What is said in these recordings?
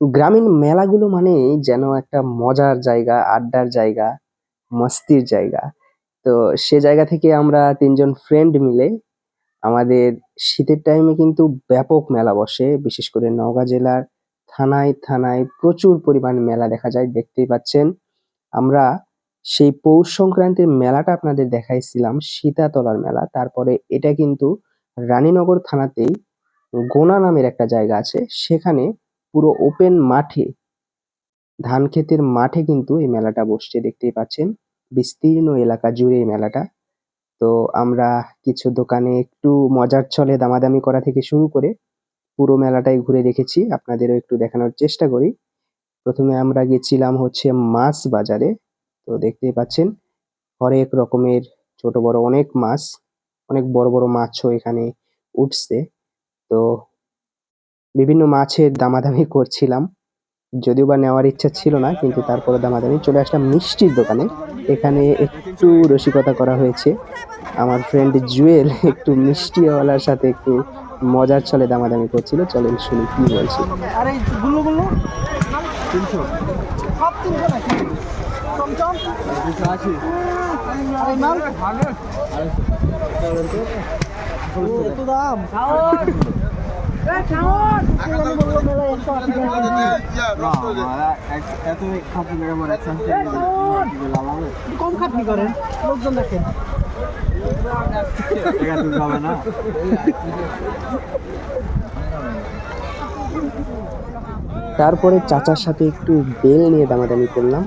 গ্রামীণ মেলাগুলো মানেই যেন একটা মজার জায়গা, আড্ডার জায়গা, মস্তির জায়গা। তো সে জায়গা থেকে আমরা তিনজন ফ্রেন্ড মিলে আমাদের শীতের টাইমে কিন্তু ব্যাপক মেলা বসে। বিশেষ করে নওগাঁ জেলার থানায়, থানায় প্রচুর পরিমাণ মেলা দেখা যায়। দেখতেই পাচ্ছেন। আমরা সেই পৌষ সংক্রান্তির মেলাটা আপনাদের দেখাইছিলাম সীতাতলার মেলা। তারপরে এটা কিন্তু রানীনগর থানাতেই গোনা নামের একটা জায়গা আছে। সেখানে পুরো ওপেন মাঠে, ধান ক্ষেতের মাঠে কিন্তু এই মেলাটা বসছে, দেখতেই পাচ্ছেন। বিস্তীর্ণ এলাকা জুড়ে এই মেলাটা। তো আমরা কিছু দোকানে একটু মজার ছলে দামাদামি করা থেকে শুরু করে পুরো মেলাটাই ঘুরে দেখেছি। আপনাদেরও একটু দেখানোর চেষ্টা করি। প্রথমে আমরা গেছিলাম হচ্ছে মাছ বাজারে। তো দেখতেই পাচ্ছেন, হরেক রকমের ছোট বড় অনেক মাছ। অনেক বড় বড় মাছও এখানে উঠছে। তো বিভিন্ন মাছের দামাদামি করছিলাম। যদিও বা নেওয়ার ইচ্ছা ছিল না কিন্তু তারপরে দামাদামি চলে আসলাম মিষ্টির দোকানে। এখানে একটু রসিকতা করা হয়েছে। আমার ফ্রেন্ড জুয়েল একটু মিষ্টিওয়ালার সাথে একটু মজার ছলে দামাদামি করছিল। চলেন শুনি কি বলছে। দাম কম খাটনি করেন লোকজন দেখেন তারপরে চাচার সাথে একটু বেল নিয়ে দামাদামি করলাম।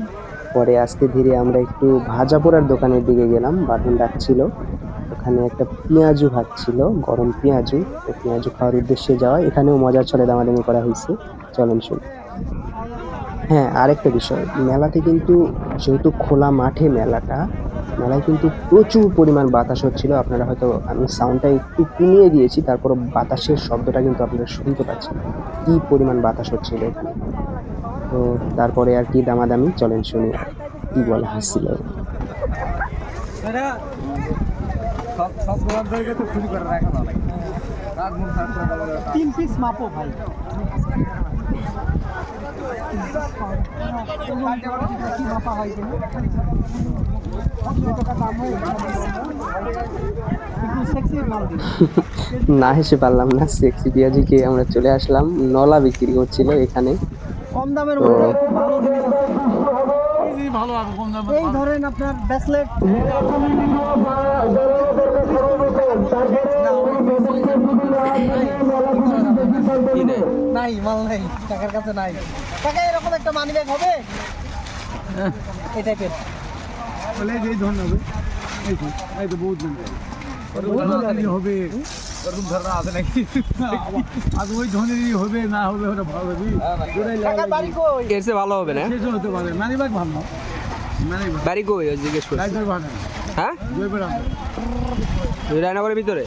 পরে আস্তে ধীরে আমরা একটু ভাজা পোড়ার দোকানের দিকে গেলাম। বাঁধন ডাকছিল। ওখানে একটা পেঁয়াজু ভাজছিল, গরম পেঁয়াজু। তো পেঁয়াজু খাওয়ার উদ্দেশ্যে যাওয়া। এখানেও মজার ছলে দামাদামি করা হয়েছে। চলেন শুনি। হ্যাঁ আরেকটা বিষয় মেলাতে কিন্তু যেহেতু খোলা মাঠে মেলাটা মেলায় কিন্তু প্রচুর পরিমাণ বাতাস হচ্ছিল আপনারা হয়তো আমি সাউন্ডটা একটু কমিয়ে দিয়েছি তারপর বাতাসের শব্দটা কিন্তু আপনারা শুনতে পাচ্ছেন কী পরিমাণ বাতাস হচ্ছিল এখানে তো তারপরে আর কি দামাদামি চলেন শুনি আর কি বলা হচ্ছিল তিন পিস মাপো ভাই কি মাপা হয় কিনা যে টাকা দাম হয় একটু সেক্সি মাল না হেসে পারলাম না সেক্সি পেঁয়াজিকে আমরা চলে আসলাম। নলা বিক্রি করছিল এখানে। কম দামের তো- ভালো এই ধরেন আপনার ব্রেসলেট নাই মাল নাই টাকার কাছে নাই টাকা এরকম একটা মানি ব্যাগ হবে এই টাইপের এই ধরন হবে এই তো এই তো বহুত দিন হবে আর ওই হবে না হবে ওটা ভালো হবে। টাকার এর চেয়ে ভালো হবে না? শেষ হতে পারে মানি ভালো না। মানি বাড়ি কই? জিজ্ঞেস করছি। হ্যাঁ? রায়নগরের ভিতরে?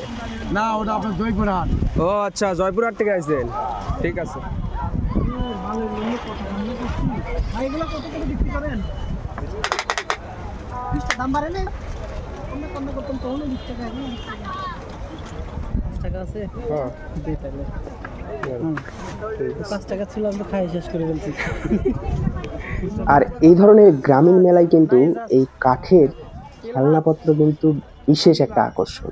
না ওটা আপনার জয়পুর হাট ও আচ্ছা জয়পুরহাট থেকে আসছেন ঠিক আছে। ভাই এগুলো কত করে বিক্রি করেন? বিশ টাকা দাম বাড়ে না? করতাম তখন টাকা আছে। হ্যাঁ। দিই তাহলে হুম। পাঁচ টাকা ছিল আমি খাই শেষ করে ফেলছি। আর এই ধরনের গ্রামীণ মেলায় কিন্তু এই কাঠের খেলনাপত্র কিন্তু বিশেষ একটা আকর্ষণ।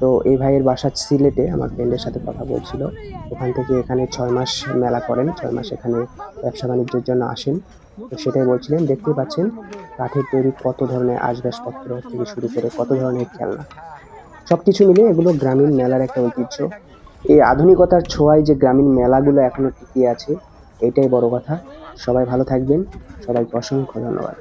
তো এই ভাইয়ের বাসা সিলেটে আমার ফ্রেন্ডের সাথে কথা বলছিল। ওখান থেকে এখানে ছয় মাস মেলা করেন ছয় মাস এখানে ব্যবসা বাণিজ্যের জন্য আসেন। তো সেটাই বলছিলেন দেখতে পাচ্ছেন কাঠের তৈরি কত ধরনের আসবাবপত্র থেকে শুরু করে কত ধরনের খেলনা? সব কিছু মিলে এগুলো গ্রামীণ মেলার একটা ঐতিহ্য। এই আধুনিকতার ছোঁয়ায় যে গ্রামীণ মেলাগুলো এখনও টিকিয়ে আছে, এটাই বড় কথা। সবাই ভালো থাকবেন। সবাইকে অসংখ্য ধন্যবাদ।